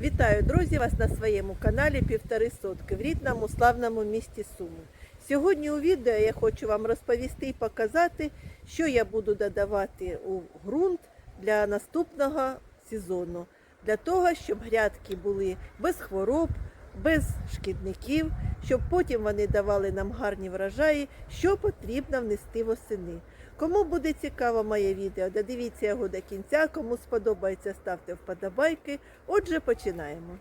Вітаю, друзі, вас на своєму каналі Півтори сотки в рідному славному місті Суми. Сьогодні у відео я хочу вам розповісти і показати, що я буду додавати у ґрунт для наступного сезону, для того, щоб грядки були без хвороб, без шкідників, щоб потім вони давали нам гарні врожаї, що потрібно внести восени. Кому буде цікаво моє відео, додивіться його до кінця. Кому сподобається, ставте вподобайки. Отже, починаємо.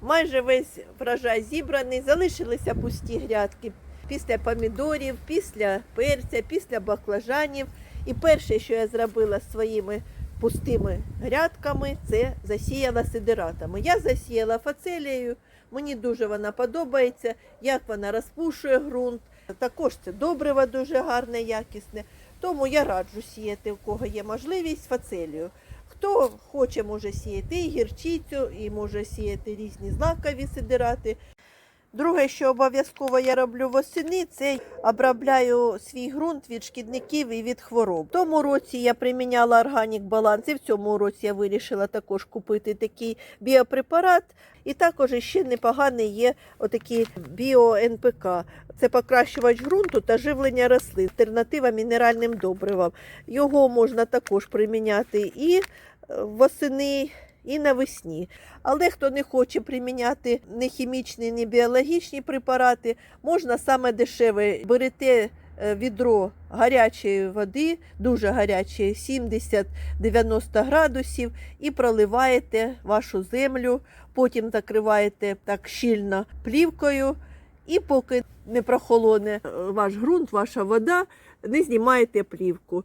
Майже весь врожай зібраний, залишилися пусті грядки після помідорів, після перця, після баклажанів. І перше, що я зробила своїми пустими грядками, це засіяла сидиратами. Я засіяла фацелією, мені дуже вона подобається, як вона розпушує ґрунт. Також це добриво дуже гарне, якісне. Тому я раджу сіяти, у кого є можливість, фацелію. Хто хоче, може сіяти і гірчицю, і може сіяти різні злакові сидирати. Друге, що обов'язково я роблю восени, це обробляю свій ґрунт від шкідників і від хвороб. В тому році я приміняла органік баланс, і в цьому році я вирішила також купити такий біопрепарат. І також ще непоганий є отакий біо-НПК. Це покращувач ґрунту та живлення рослин, альтернатива мінеральним добривам. Його можна також приміняти і е, восени, і навесні. Але хто не хоче приміняти ні хімічні, ні біологічні препарати, можна саме дешеве берете е, відро гарячої води, дуже гарячої, 70-90 градусів, і проливаєте вашу землю, потім закриваєте так щільно плівкою, і поки не прохолоне е, ваш ґрунт, ваша вода, не знімаєте плівку.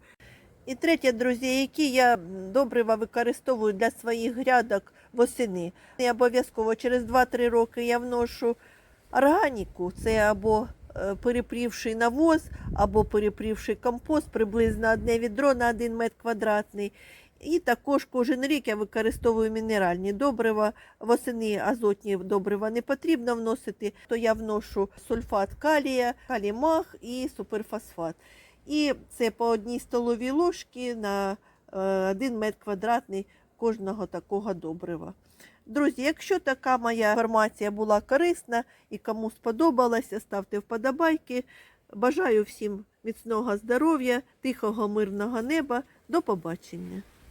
І третє, друзі, які я добрива використовую для своїх грядок восени. І обов'язково через 2-3 роки я вношу органіку, це або е, перепрівший навоз, або перепрівший компост, приблизно одне відро на 1 метр квадратний. І також кожен рік я використовую мінеральні добрива. Восени азотні добрива не потрібно вносити, то я вношу сульфат калія, калімах і суперфосфат. І це по одній столовій ложці на 1 метр квадратний кожного такого добрива. Друзі, якщо така моя інформація була корисна і кому сподобалася, ставте вподобайки. Бажаю всім міцного здоров'я, тихого, мирного неба. До побачення.